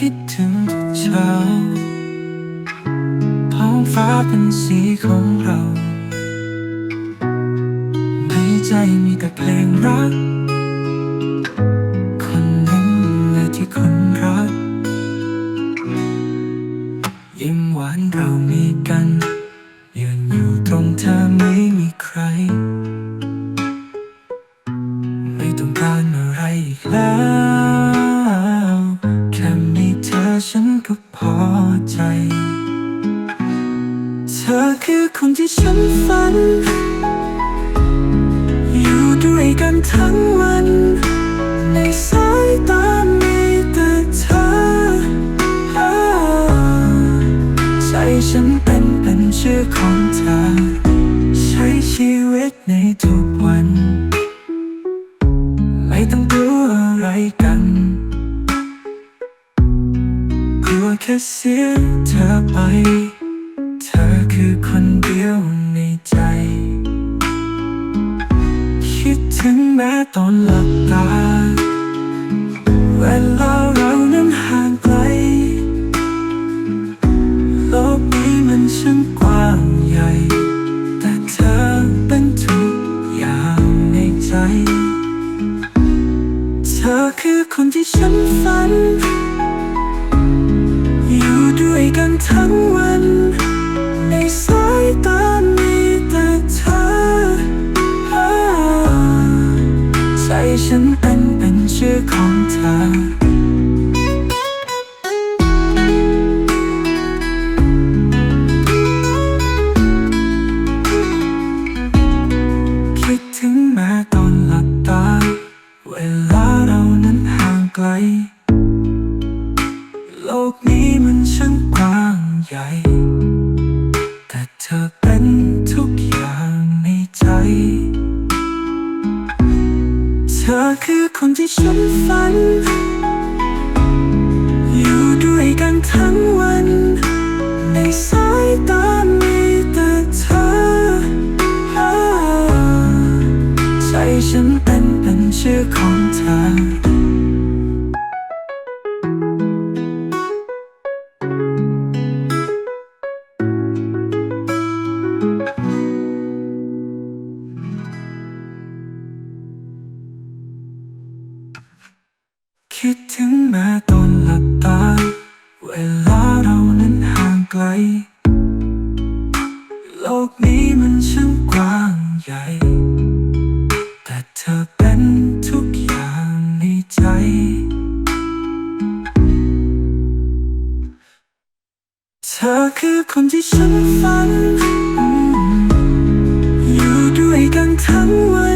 คิดถึงเช้าท้องฟ้าเป็นสีของเรา ในใจมีแต่เพลงรัก คนหนึ่งและที่คนรัก ยิ้มหวานเรามีกันยืนอยู่ตรงเธอไม่มีใคร ไม่ต้องการอะไรอีกแล้ว คือคนที่ฉันฝัน อยู่ด้วยกันทั้งวัน ในสายตามีแต่เธอ ใจฉันเป็นเป็นชื่อของเธอ ใช้ชีวิตในทุกวัน ไม่ต้องกลัวอะไรกันกลัวแค่เสียเธอไป อคือคนเดียวในใจ คิดถึงแม้ตอนหลับตา เวลาเรานั้นห่างไกล โลกนี้มันช่างกว้างใหญ่ แต่เธอเป็นทุกอย่างในใจ เธอคือคนที่ฉันฝัน อยู่ด้วยกันทั้งวัน ฉันเป็นเป็นชื่อของเธอ คิดถึงแม้ตอนหลับตา เวลาเรานั้นห่างไกล โลกนี้มันช่างกว้างใหญ่ แต่เธอ ที่ฉันฝัน อยู่ด้วยกันทั้งวันในสายตา คิดถึงแม้ตอนหลับตา เวลาเรานั้นห่างไกล โลกนี้มันช่างกว้างใหญ่ แต่เธอเป็นทุกอย่างในใจเธอคือคนที่ฉันฝัน อยู่ด้วยกันทั้งวัน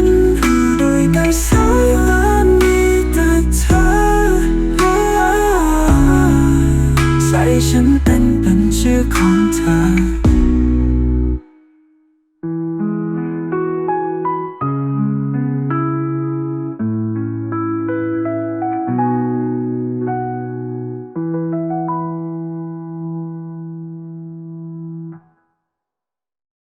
ฉันเป็นเป็นชื่อของเธอ